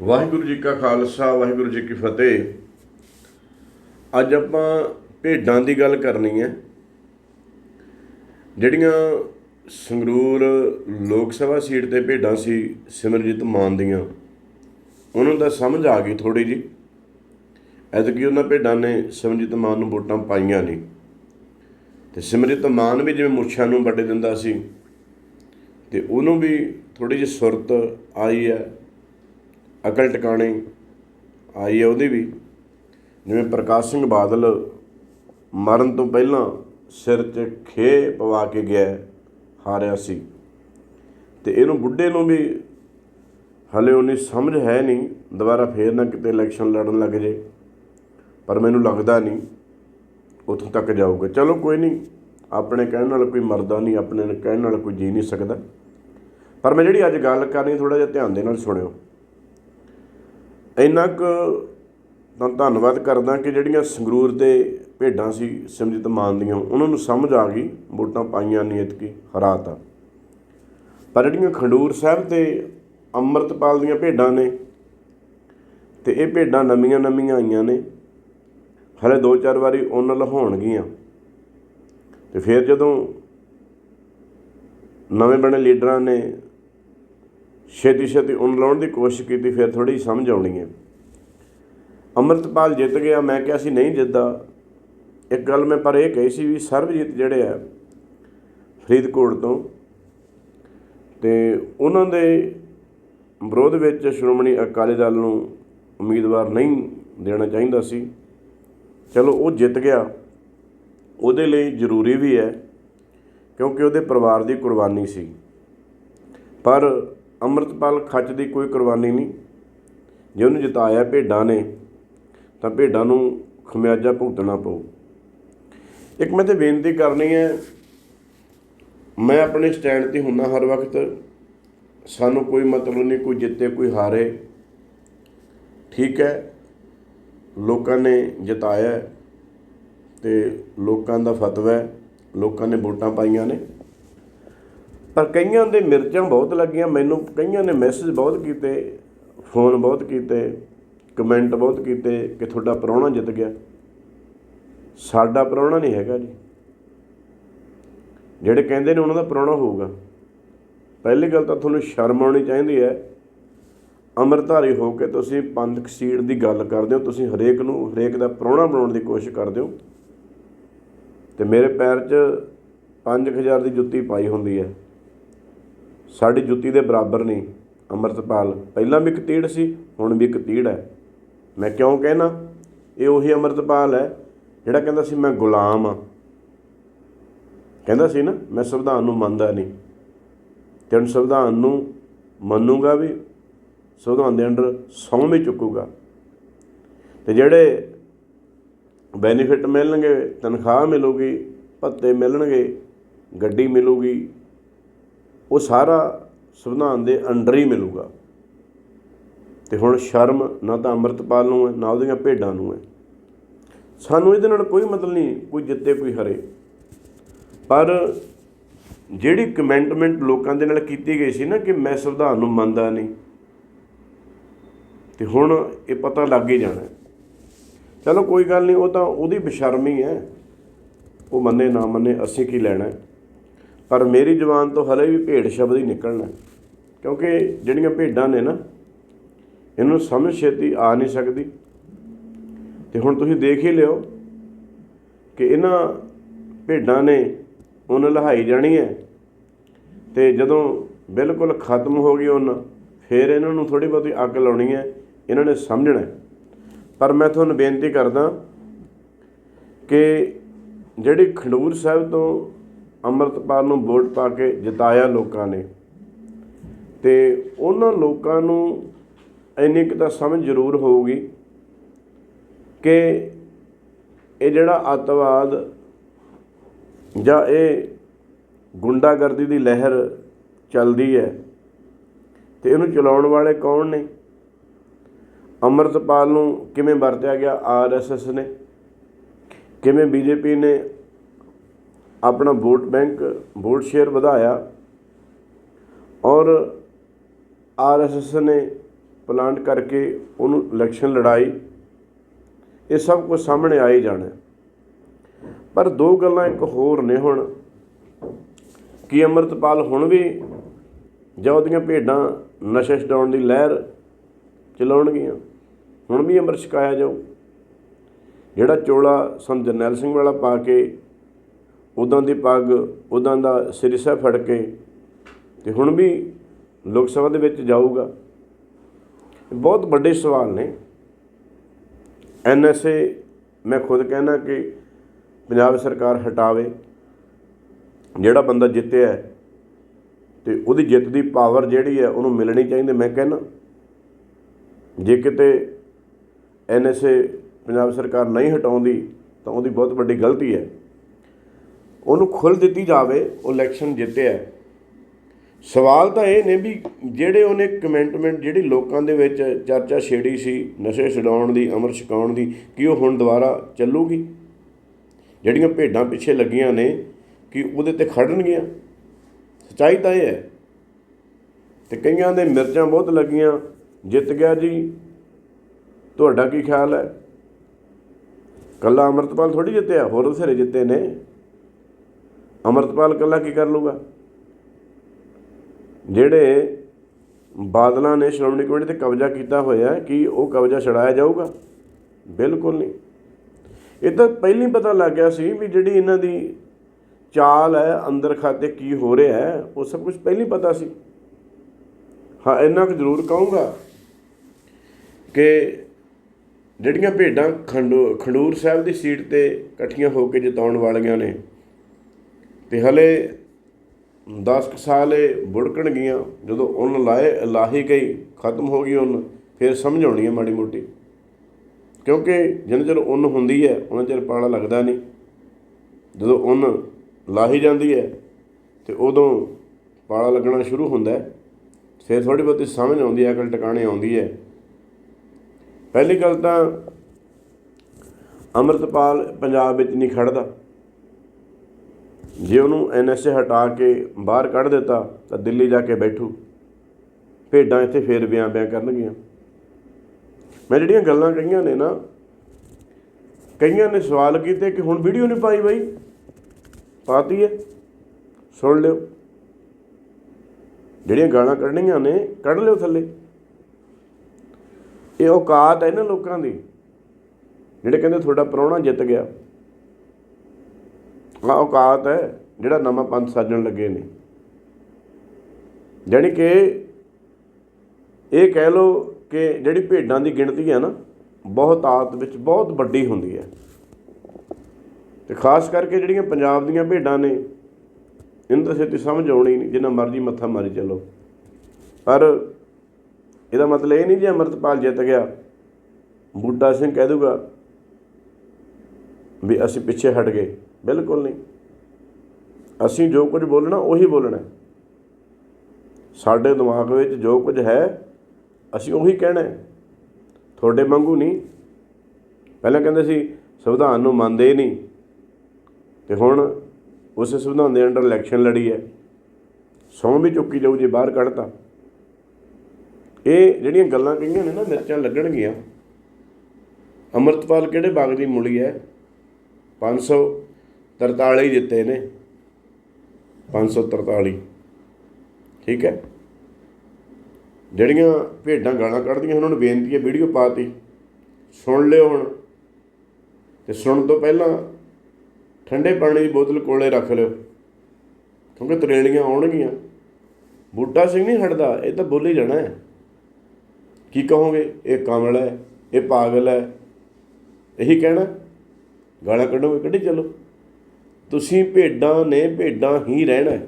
ਵਾਹਿਗੁਰੂ ਜੀ ਕਾ ਖਾਲਸਾ, ਵਾਹਿਗੁਰੂ ਜੀ ਕੀ ਫਤਿਹ। ਅੱਜ ਆਪਾਂ ਭੇਡਾਂ ਦੀ ਗੱਲ ਕਰਨੀ ਹੈ। ਜਿਹੜੀਆਂ ਸੰਗਰੂਰ ਲੋਕ ਸਭਾ ਸੀਟ ਤੇ ਭੇਡਾਂ ਸੀ, ਸਿਮਰਜੀਤ ਮਾਨ ਦੀਆਂ। ਉਹਨਾਂ ਦਾ ਸਮਝ ਆ ਗਈ ਥੋੜੀ ਜੀ ਐਤਕੀ ਉਹਨਾਂ ਭੇਡਾਂ ਨੇ ਸਿਮਰਜੀਤ ਮਾਨ ਨੂੰ ਵੋਟਾਂ ਪਾਈਆਂ ਨਹੀਂ। ਤੇ ਸਿਮਰਜੀਤ ਮਾਨ ਵੀ ਜਿਵੇਂ ਮੁੱਛਾਂ ਨੂੰ ਵੱਢ ਦਿੰਦਾ ਸੀ, ਤੇ ਉਹਨੂੰ ਵੀ ਥੋੜੀ ਜਿਹੀ ਸੁਰਤ ਆਈ ਹੈ। ਅਕਲ ਟਿਕਾਣੇ ਆਈ ਹੈ ਉਹਦੀ ਵੀ। ਜਿਵੇਂ ਪ੍ਰਕਾਸ਼ ਸਿੰਘ ਬਾਦਲ ਮਰਨ ਤੋਂ ਪਹਿਲਾਂ ਸਿਰ 'ਚ ਖੇ ਪਵਾ ਕੇ ਗਿਆ, ਹਾਰਿਆ ਸੀ। ਤੇ ਇਹਨੂੰ ਬੁੱਢੇ ਨੂੰ ਵੀ ਹਲੇ ਉਨੀ ਸਮਝ ਹੈ ਨਹੀਂ, ਦੁਬਾਰਾ ਫੇਰ ਨਾ ਕਿਤੇ ਇਲੈਕਸ਼ਨ ਲੜਨ ਲੱਗ ਜੇ। ਪਰ ਮੈਨੂੰ ਲੱਗਦਾ ਨਹੀਂ, ਉੱਥੋਂ ਤੱਕ ਜਾਊਗਾ। ਚਲੋ ਕੋਈ ਨਹੀਂ, ਆਪਣੇ ਕਹਿਣ ਨਾਲ ਕੋਈ ਮਰਦਾ ਨਹੀਂ, ਆਪਣੇ ਕਹਿਣ ਨਾਲ ਕੋਈ ਜੀ ਨਹੀਂ ਸਕਦਾ। ਪਰ ਮੈਂ ਜਿਹੜੀ ਅੱਜ ਗੱਲ ਕਰਨੀ ਥੋੜਾ ਜਿਹਾ ਧਿਆਨ ਦੇ ਨਾਲ ਸੁਣਿਓ। ਇੰਨਾ ਕੁ ਤਾਂ ਧੰਨਵਾਦ ਕਰਦਾ ਕਿ ਜਿਹੜੀਆਂ ਸੰਗਰੂਰ ਦੇ ਭੇਡਾਂ ਸੀ ਸਿਮਰਜੀਤ ਮਾਨ ਦੀਆਂ, ਉਹਨਾਂ ਨੂੰ ਸਮਝ ਆ ਗਈ, ਵੋਟਾਂ ਪਾਈਆਂ ਨਹੀਂ ਇਤਕੀ, ਹਰਾਤਾ। ਪਰ ਜਿਹੜੀਆਂ ਖੰਡੂਰ ਸਾਹਿਬ ਤੇ ਅੰਮ੍ਰਿਤਪਾਲ ਦੀਆਂ ਭੇਡਾਂ ਨੇ, ਤੇ ਇਹ ਭੇਡਾਂ ਨਵੀਆਂ ਨਵੀਆਂ ਆਈਆਂ ਨੇ, ਹਲੇ ਦੋ ਚਾਰ ਵਾਰੀ ਉਹਨਾਂ ਲਹਾਉਣਗੀਆਂ ਤੇ ਫਿਰ ਜਦੋਂ ਨਵੇਂ ਬਣੇ ਲੀਡਰਾਂ ਨੇ ਛੇਤੀ ਛੇਤੀ ਉਨ ਲਾਉਣ ਦੀ ਕੋਸ਼ਿਸ਼ ਕੀਤੀ, ਫਿਰ ਥੋੜੀ ਸਮਝ ਆਉਣੀ ਹੈ। ਅੰਮ੍ਰਿਤਪਾਲ ਜਿੱਤ ਗਿਆ, ਮੈਂ ਕਿਹਾ ਸੀ ਨਹੀਂ ਜਿੱਤਦਾ। ਇੱਕ ਗੱਲ ਮੈਂ ਪਰ ਇਹ ਕਹੀ ਸੀ ਵੀ ਸਰਬਜੀਤ ਜਿਹੜੇ ਆ, ਫਰੀਦਕੋਟ ਤੋਂ, ਤੇ ਉਹਨਾਂ ਦੇ ਵਿਰੋਧ ਵਿੱਚ ਸ਼੍ਰੋਮਣੀ ਅਕਾਲੀ ਦਲ ਨੂੰ ਉਮੀਦਵਾਰ ਨਹੀਂ ਦੇਣਾ ਚਾਹੀਦਾ ਸੀ। ਚਲੋ, ਉਹ ਜਿੱਤ ਗਿਆ। ਉਹਦੇ ਲਈ ਜ਼ਰੂਰੀ ਵੀ ਹੈ, ਕਿਉਂਕਿ ਉਹਦੇ ਪਰਿਵਾਰ ਦੀ ਕੁਰਬਾਨੀ ਸੀ। ਪਰ ਅੰਮ੍ਰਿਤਪਾਲ ਖੱਚ ਦੀ ਕੋਈ ਕੁਰਬਾਨੀ ਨਹੀਂ। ਜੇ ਉਹਨੂੰ ਜਿਤਾਇਆ ਭੇਡਾਂ ਨੇ, ਤਾਂ ਭੇਡਾਂ ਨੂੰ ਖਮਿਆਜਾ ਭੁਗਤਣਾ ਪਊ। ਇੱਕ ਮੈਂ ਤੇ ਬੇਨਤੀ ਕਰਨੀ ਹੈ, ਮੈਂ ਆਪਣੇ ਸਟੈਂਡ ਤੇ ਹੁੰਨਾ ਹਰ ਵਕਤ। ਸਾਨੂੰ ਕੋਈ ਮਤਲਬ ਨਹੀਂ, ਕੋਈ ਜਿੱਤੇ, ਕੋਈ ਹਾਰੇ। ਠੀਕ ਹੈ, ਲੋਕਾਂ ਨੇ ਜਿਤਾਇਆ ਹੈ ਤੇ ਲੋਕਾਂ ਦਾ ਫਤਵਾ ਹੈ, ਲੋਕਾਂ ਨੇ ਵੋਟਾਂ ਪਾਈਆਂ ਨੇ। ਪਰ ਕਈਆਂ ਦੇ ਮਿਰਚਾਂ ਬਹੁਤ ਲੱਗੀਆਂ, ਮੈਨੂੰ ਕਈਆਂ ਨੇ ਮੈਸੇਜ ਬਹੁਤ ਕੀਤੇ ਫੋਨ ਬਹੁਤ ਕੀਤੇ ਕਮੈਂਟ ਬਹੁਤ ਕੀਤੇ ਕਿ ਤੁਹਾਡਾ ਪ੍ਰਾਹੁਣਾ ਜਿੱਤ ਗਿਆ। ਸਾਡਾ ਪ੍ਰਾਹੁਣਾ ਨਹੀਂ ਹੈਗਾ ਜੀ। ਜਿਹੜੇ ਕਹਿੰਦੇ ਨੇ ਉਹਨਾਂ ਦਾ ਪ੍ਰਾਹੁਣਾ ਹੋਊਗਾ। ਪਹਿਲੀ ਗੱਲ ਤਾਂ ਤੁਹਾਨੂੰ ਸ਼ਰਮ ਆਉਣੀ ਚਾਹੀਦੀ ਹੈ। ਅਮਰਧਾਰੀ ਹੋ ਕੇ ਤੁਸੀਂ ਪੰਥਕ ਸੀਟ ਦੀ ਗੱਲ ਕਰਦੇ ਹੋ, ਤੁਸੀਂ ਹਰੇਕ ਨੂੰ, ਹਰੇਕ ਦਾ ਪ੍ਰਾਹੁਣਾ ਬਣਾਉਣ ਦੀ ਕੋਸ਼ਿਸ਼ ਕਰਦੇ ਹੋ। ਤੇ ਮੇਰੇ ਪੈਰ 'ਚ 5000 ਦੀ ਜੁੱਤੀ ਪਾਈ ਹੁੰਦੀ ਹੈ। ਸਾਡੀ ਜੁੱਤੀ ਦੇ ਬਰਾਬਰ ਨਹੀਂ, ਅੰਮ੍ਰਿਤਪਾਲ। ਪਹਿਲਾਂ ਵੀ ਇੱਕ ਤੀੜ ਸੀ, ਹੁਣ ਵੀ ਇੱਕ ਤੀੜ ਹੈ। ਮੈਂ ਕਿਉਂ ਕਹਿਣਾ? ਇਹ ਉਹੀ ਅੰਮ੍ਰਿਤਪਾਲ ਹੈ, ਜਿਹੜਾ ਕਹਿੰਦਾ ਸੀ, ਮੈਂ ਗੁਲਾਮ ਆ ਕਹਿੰਦਾ ਸੀ ਨਾ, ਮੈਂ ਸੰਵਿਧਾਨ ਨੂੰ ਮੰਨਦਾ ਨਹੀਂ। ਤੇ ਹੁਣ ਸੰਵਿਧਾਨ ਨੂੰ ਮੰਨੂਗਾ ਵੀ, ਸੰਵਿਧਾਨ ਦੇ ਅੰਡਰ ਸਹੁੰ ਵੀ ਚੁੱਕੂਗਾ। ਤੇ ਜਿਹੜੇ ਬੈਨੀਫਿਟ ਮਿਲਣਗੇ, ਤਨਖਾਹ ਮਿਲੂਗੀ, ਭੱਤੇ ਮਿਲਣਗੇ, ਗੱਡੀ ਮਿਲੂਗੀ ਉਹ ਸਾਰਾ ਸੰਵਿਧਾਨ ਦੇ ਅੰਡਰ ਹੀ ਮਿਲੂਗਾ। ਤੇ ਹੁਣ ਸ਼ਰਮ ਨਾ ਤਾਂ ਅੰਮ੍ਰਿਤਪਾਲ ਨੂੰ ਹੈ, ਨਾ ਉਹਦੀਆਂ ਭੇਡਾਂ ਨੂੰ ਹੈ। ਸਾਨੂੰ ਇਹਦੇ ਨਾਲ ਕੋਈ ਮਤਲਬ ਨਹੀਂ, ਕੋਈ ਜਿੱਤੇ, ਕੋਈ ਹਰੇ। ਪਰ ਜਿਹੜੀ ਕਮੈਂਟਮੈਂਟ ਲੋਕਾਂ ਦੇ ਨਾਲ ਕੀਤੀ ਗਈ ਸੀ ਨਾ ਕਿ ਮੈਂ ਸੰਵਿਧਾਨ ਨੂੰ ਮੰਨਦਾ ਨਹੀਂ, ਤੇ ਹੁਣ ਇਹ ਪਤਾ ਲੱਗ ਹੀ ਜਾਣਾ ਚਲੋ ਕੋਈ ਗੱਲ ਨਹੀਂ, ਉਹ ਤਾਂ ਉਹਦੀ ਬੇਸ਼ਰਮੀ ਹੈ। ਉਹ ਮੰਨੇ, ਨਾ ਮੰਨੇ, ਅਸੀਂ ਕੀ ਲੈਣਾ ਪਰ ਮੇਰੀ ਜ਼ੁਬਾਨ ਤੋਂ ਹਲੇ ਵੀ ਭੇਡ ਸ਼ਬਦ ਹੀ ਨਿਕਲਣਾ ਕਿਉਂਕਿ ਜਿਹੜੀਆਂ ਭੇਡਾਂ ਨੇ ਨਾ, ਇਹਨੂੰ ਸਮਝ ਛੇਤੀ ਆ ਨਹੀਂ ਸਕਦੀ। ਤੇ ਹੁਣ ਤੁਸੀਂ ਦੇਖ ਹੀ ਲਿਓ ਕਿ ਇਹਨਾਂ ਭੇਡਾਂ ਨੇ ਉਹਨ ਲਹਾਈ ਜਾਣੀ ਹੈ। ਤੇ ਜਦੋਂ ਬਿਲਕੁਲ ਖਤਮ ਹੋ ਗਈ ਉਹਨਾਂ, ਫਿਰ ਇਹਨਾਂ ਨੂੰ ਥੋੜੀ ਬਹੁਤੀ ਅੱਗ ਲਾਉਣੀ ਹੈ। ਇਹਨਾਂ ਨੇ ਸਮਝਣਾ ਪਰ ਮੈਂ ਤੁਹਾਨੂੰ ਬੇਨਤੀ ਕਰਦਾ ਕਿ ਜਿਹੜੀ ਖੰਡੂਰ ਸਾਹਿਬ ਤੋਂ ਅੰਮ੍ਰਿਤਪਾਲ ਨੂੰ ਵੋਟ ਪਾ ਕੇ ਜਿਤਾਇਆ ਲੋਕਾਂ ਨੇ। ਤੇ ਉਹਨਾਂ ਲੋਕਾਂ ਨੂੰ ਇੰਨੀ ਕੁ ਤਾਂ ਸਮਝ ਜ਼ਰੂਰ ਹੋਊਗੀ ਕਿ ਇਹ ਜਿਹੜਾ ਅੱਤਵਾਦ ਜਾਂ ਇਹ ਗੁੰਡਾਗਰਦੀ ਦੀ ਲਹਿਰ ਚੱਲਦੀ ਹੈ ਤੇ ਇਹਨੂੰ ਚਲਾਉਣ ਵਾਲੇ ਕੌਣ ਨੇ? ਅੰਮ੍ਰਿਤਪਾਲ ਨੂੰ ਕਿਵੇਂ ਵਰਤਿਆ ਗਿਆ? ਆਰਐਸਐਸ ਨੇ। ਕਿਵੇਂ ਬੀਜੇਪੀ ਨੇ ਆਪਣਾ ਵੋਟ ਬੈਂਕ, ਵੋਟ ਸ਼ੇਅਰ ਵਧਾਇਆ ਔਰ ਆਰਐਸਐਸ ਨੇ ਪਲਾਂਟ ਕਰਕੇ ਉਹਨੂੰ ਇਲੈਕਸ਼ਨ ਲੜਾਈ। ਇਹ ਸਭ ਕੁਝ ਸਾਹਮਣੇ ਆ ਹੀ ਜਾਣਾ। ਪਰ ਦੋ ਗੱਲਾਂ ਇੱਕ ਹੋਰ ਨੇ ਹੁਣ। ਕਿ ਅੰਮ੍ਰਿਤਪਾਲ ਹੁਣ ਵੀ ਜਾਂ ਉਹਦੀਆਂ ਭੇਡਾਂ ਨਸ਼ਾ ਛਡਾਉਣ ਦੀ ਲਹਿਰ ਚਲਾਉਣਗੀਆਂ? ਹੁਣ ਵੀ ਅੰਮ੍ਰਿਤ ਛਕਾਇਆ ਜਾਊ। ਜਿਹੜਾ ਚੋਲਾ ਸੰਤ ਜਰਨੈਲ ਸਿੰਘ ਵਾਲਾ ਪਾ ਕੇ ਉਦਾਂ ਦੀ ਪੱਗ, ਉਦਾਂ ਦਾ ਸਿਰਸਾ ਫੜ ਕੇ ਤੇ ਹੁਣ ਵੀ ਲੋਕ ਸਭਾ ਦੇ ਵਿੱਚ ਜਾਊਗਾ। ਬਹੁਤ ਵੱਡੇ ਸਵਾਲ ਨੇ। ਐਨਐਸਏ ਮੈਂ ਖੁਦ ਕਹਿਣਾ ਕਿ ਪੰਜਾਬ ਸਰਕਾਰ ਹਟਾਵੇ। ਜਿਹੜਾ ਬੰਦਾ ਜਿੱਤਿਆ ਹੈ ਤੇ ਉਹਦੀ ਜਿੱਤ ਦੀ ਪਾਵਰ ਜਿਹੜੀ ਹੈ ਉਹਨੂੰ ਮਿਲਣੀ ਚਾਹੀਦੀ, ਮੈਂ ਕਹਿੰਦਾ। ਜੇ ਕਿਤੇ ਐਨਐਸਏ ਪੰਜਾਬ ਸਰਕਾਰ ਨਹੀਂ ਹਟਾਉਂਦੀ, ਤਾਂ ਉਹਦੀ ਬਹੁਤ ਵੱਡੀ ਗਲਤੀ ਹੈ। ਉਹਨੂੰ ਖੁੱਲ ਦਿੱਤੀ ਜਾਵੇ, ਉਹ ਇਲੈਕਸ਼ਨ ਜਿੱਤਿਆ ਸਵਾਲ ਤਾਂ ਇਹ ਨੇ ਵੀ ਜਿਹੜੇ ਉਹਨੇ ਕਮੈਂਟਮੈਂਟ ਜਿਹੜੀ ਲੋਕਾਂ ਦੇ ਵਿੱਚ ਚਰਚਾ ਛੇੜੀ ਸੀ, ਨਸ਼ੇ ਛਡਾਉਣ ਦੀ, ਅਮਰ ਛਕਾਉਣ ਦੀ, ਕਿ ਉਹ ਹੁਣ ਦੁਬਾਰਾ ਚੱਲੂਗੀ? ਜਿਹੜੀਆਂ ਭੇਡਾਂ ਪਿੱਛੇ ਲੱਗੀਆਂ ਨੇ, ਕਿ ਉਹਦੇ ਤੇ ਖੜਨਗੀਆਂ? ਸੱਚਾਈ ਤਾਂ ਇਹ ਹੈ। ਤੇ ਕਈਆਂ ਦੇ ਮਿਰਚਾਂ ਬਹੁਤ ਲੱਗੀਆਂ, ਜਿੱਤ ਗਿਆ ਜੀ। ਤੁਹਾਡਾ ਕੀ ਖਿਆਲ ਹੈ? ਕੱਲਾ ਅਮਰਤਪਾਲ ਥੋੜੀ ਜਿੱਤਿਆ, ਹੋਰ ਬਥੇਰੇ ਜਿੱਤੇ ਨੇ। ਅਮਰਤਪਾਲ ਇਕੱਲਾ ਕੀ ਕਰ ਲੂਗਾ ਜਿਹੜੇ ਬਾਦਲਾਂ ਨੇ ਸ਼੍ਰੋਮਣੀ ਕਮੇਟੀ ਤੇ ਕਬਜ਼ਾ ਕੀਤਾ ਹੋਇਆ ਕਿ ਉਹ ਕਬਜ਼ਾ ਛਡਾਇਆ ਜਾਊਗਾ? ਬਿਲਕੁਲ ਨਹੀਂ। ਇਹ ਤਾਂ ਪਹਿਲਾਂ ਹੀ ਪਤਾ ਲੱਗ ਗਿਆ ਸੀ ਵੀ ਜਿਹੜੀ ਇਹਨਾਂ ਦੀ ਚਾਲ ਹੈ, ਅੰਦਰ ਖਾਤੇ ਕੀ ਹੋ ਰਿਹਾ ਹੈ, ਉਹ ਸਭ ਕੁਝ ਪਹਿਲਾਂ ਹੀ ਪਤਾ ਸੀ। ਹਾਂ, ਇੰਨਾ ਕੁ ਜ਼ਰੂਰ ਕਹੂੰਗਾ ਕਿ ਜਿਹੜੀਆਂ ਭੇਡਾਂ ਖੰਡੂ, ਖੰਡੂਰ ਸਾਹਿਬ ਦੀ ਸੀਟ ਤੇ ਇਕੱਠੀਆਂ ਹੋ ਕੇ ਜਿਤਾਉਣ ਵਾਲੀਆਂ ਨੇ ਤੇ ਹਲੇ 10 ਕੁ ਸਾਲ ਇਹ ਬੁੜਕਣਗੀਆਂ ਜਦੋਂ ਉਹਨ ਲਾਏ ਲਾਹੀ ਗਈ ਖਤਮ ਹੋ ਗਈ ਉਹਨ ਫਿਰ ਸਮਝ ਆਉਣੀ ਹੈ ਮਾੜੀ ਮੋਟੀ। ਕਿਉਂਕਿ ਜਿੰਨਾ ਚਿਰ ਉੱਨ ਹੁੰਦੀ ਹੈ, ਉਹਨਾਂ ਚਿਰ ਪਾਲਾ ਲੱਗਦਾ ਨਹੀਂ। ਜਦੋਂ ਉੱਨ ਲਾਹੀ ਜਾਂਦੀ ਹੈ, ਤੇ ਉਦੋਂ ਪਾਲਾ ਲੱਗਣਾ ਸ਼ੁਰੂ ਹੁੰਦਾ ਹੈ। ਫਿਰ ਥੋੜੀ ਬਹੁਤੀ ਸਮਝ ਆਉਂਦੀ ਹੈ, ਅਕਲ ਟਿਕਾਣੇ ਆਉਂਦੀ ਹੈ। ਪਹਿਲੀ ਗੱਲ ਤਾਂ ਅੰਮ੍ਰਿਤਪਾਲ ਪੰਜਾਬ ਵਿੱਚ ਨਹੀਂ ਖੜਦਾ। ਜੇ ਉਹਨੂੰ ਐਨਐਸਏ ਹਟਾ ਕੇ ਬਾਹਰ ਕੱਢ ਦਿੱਤਾ, ਤਾਂ ਦਿੱਲੀ ਜਾ ਕੇ ਬੈਠੂ। ਭੇਡਾਂ ਇੱਥੇ ਫੇਰ ਬਿਆਂ ਬਿਆਂ ਕਰਨਗੀਆਂ। ਮੈਂ ਜਿਹੜੀਆਂ ਗੱਲਾਂ ਕਹੀਆਂ ਨੇ ਨਾ ਕਈਆਂ ਨੇ ਸਵਾਲ ਕੀਤੇ ਕਿ ਹੁਣ ਵੀਡੀਓ ਨਹੀਂ ਪਾਈ ਬਾਈ। ਪਾਤੀ ਹੈ ਸੁਣ ਲਿਓ। ਜਿਹੜੀਆਂ ਗਾਲਾਂ ਕੱਢਣੀਆਂ ਨੇ, ਕੱਢ ਲਿਓ ਥੱਲੇ। ਇਹ ਔਕਾਤ ਹੈ ਇਹਨਾਂ ਲੋਕਾਂ ਦੀ, ਜਿਹੜੇ ਕਹਿੰਦੇ ਤੁਹਾਡਾ ਪ੍ਰਾਹੁਣਾ ਜਿੱਤ ਗਿਆ। ਆ ਔਕਾਤ ਹੈ, ਜਿਹੜਾ ਨਵਾਂ ਪੰਥ ਸਾਜਣ ਲੱਗੇ ਨੇ। ਜਾਣੀ ਕਿ ਇਹ ਕਹਿ ਲੋ ਕਿ ਜਿਹੜੀ ਭੇਡਾਂ ਦੀ ਗਿਣਤੀ ਹੈ ਨਾ, ਬਹੁਤ ਆਤ ਵਿੱਚ ਬਹੁਤ ਵੱਡੀ ਹੁੰਦੀ ਹੈ। ਤੇ ਖਾਸ ਕਰਕੇ ਜਿਹੜੀਆਂ ਪੰਜਾਬ ਦੀਆਂ ਭੇਡਾਂ ਨੇ, ਇਹਨਾਂ ਤਾਂ ਛੇਤੀ ਸਮਝ ਆਉਣੀ ਨਹੀਂ, ਜਿੰਨਾ ਮਰਜ਼ੀ ਮੱਥਾ ਮਾਰੀ ਚੱਲੋ। ਪਰ ਇਹਦਾ ਮਤਲਬ ਇਹ ਨਹੀਂ ਜੇ ਅਮਰਤਪਾਲ ਜਿੱਤ ਗਿਆ ਬੂਟਾ ਸਿੰਘ ਕਹਿ ਦੂਗਾ ਵੀ ਅਸੀਂ ਪਿੱਛੇ ਹਟ ਗਏ। ਬਿਲਕੁਲ ਨਹੀਂ। ਅਸੀਂ ਜੋ ਕੁਝ ਬੋਲਣਾ, ਉਹੀ ਬੋਲਣਾ ਸਾਡੇ ਦਿਮਾਗ ਵਿੱਚ ਜੋ ਕੁਝ ਹੈ, ਅਸੀਂ ਉਹੀ ਕਹਿਣਾ ਹੈ। ਤੁਹਾਡੇ ਵਾਂਗੂ ਨਹੀਂ। ਪਹਿਲਾਂ ਕਹਿੰਦੇ ਸੀ, ਸੰਵਿਧਾਨ ਨੂੰ ਮੰਨਦੇ ਹੀ ਨਹੀਂ। ਤੇ ਹੁਣ ਉਸ ਸੰਵਿਧਾਨ ਦੇ ਅੰਡਰ ਇਲੈਕਸ਼ਨ ਲੜੀ ਹੈ। ਸੌਂ ਵੀ ਚੁੱਕੀ ਜਾਊ ਜੇ ਬਾਹਰ ਕੱਢਤਾ। ਇਹ ਜਿਹੜੀਆਂ ਗੱਲਾਂ ਕਹੀਆਂ ਨੇ ਨਾ, ਮਿਰਚਾਂ ਲੱਗਣਗੀਆਂ। ਅਮਰਤਪਾਲ ਕਿਹੜੇ ਬਾਗ ਦੀ ਮੁਲੀ ਹੈ? 543 ਜਿੱਤੇ ਨੇ। 543 ਠੀਕ ਹੈ? ਜਿਹੜੀਆਂ ਭੇਡਾਂ ਗਾਲਾਂ ਕੱਢਦੀਆਂ ਉਹਨਾਂ ਨੂੰ ਬੇਨਤੀ ਹੈ ਵੀਡੀਓ ਪਾਤੀ। ਸੁਣ ਲਿਓ ਹੁਣ। ਤੇ ਸੁਣਨ ਤੋਂ ਪਹਿਲਾਂ ਠੰਡੇ ਪਾਣੀ ਦੀ ਬੋਤਲ ਕੋਲੇ ਰੱਖ ਲਿਓ। ਕਿਉਂਕਿ ਤਰੇਲੀਆਂ ਆਉਣਗੀਆਂ। ਬੂਟਾ ਸਿੰਘ ਨਹੀਂ ਹਟਦਾ, ਇਹ ਤਾਂ ਬੋਲੀ ਜਾਣਾ ਹੈ। ਕੀ ਕਹੋਗੇ? ਇਹ ਕਮਲ ਹੈ, ਇਹ ਪਾਗਲ ਹੈ। ਇਹੀ ਕਹਿਣਾ। ਗਾਲਾਂ ਕੱਢੋਗੇ, ਕੱਢੀ ਚੱਲੋ। ਤੁਸੀਂ ਭੇਡਾਂ ਨੇ ਭੇਡਾਂ ਹੀ ਰਹਿਣਾ ਹੈ।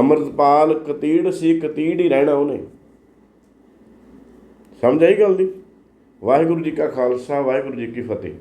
ਅਮਰਤਪਾਲ ਕਤੀੜ ਸੀ, ਕਤੀੜ ਹੀ ਰਹਿਣਾ ਉਹਨੇ। ਸਮਝ ਆਈ ਗੱਲ ਦੀ? ਵਾਹਿਗੁਰੂ ਜੀ ਕਾ ਖਾਲਸਾ, ਵਾਹਿਗੁਰੂ ਜੀ ਕੀ ਫਤਿਹ।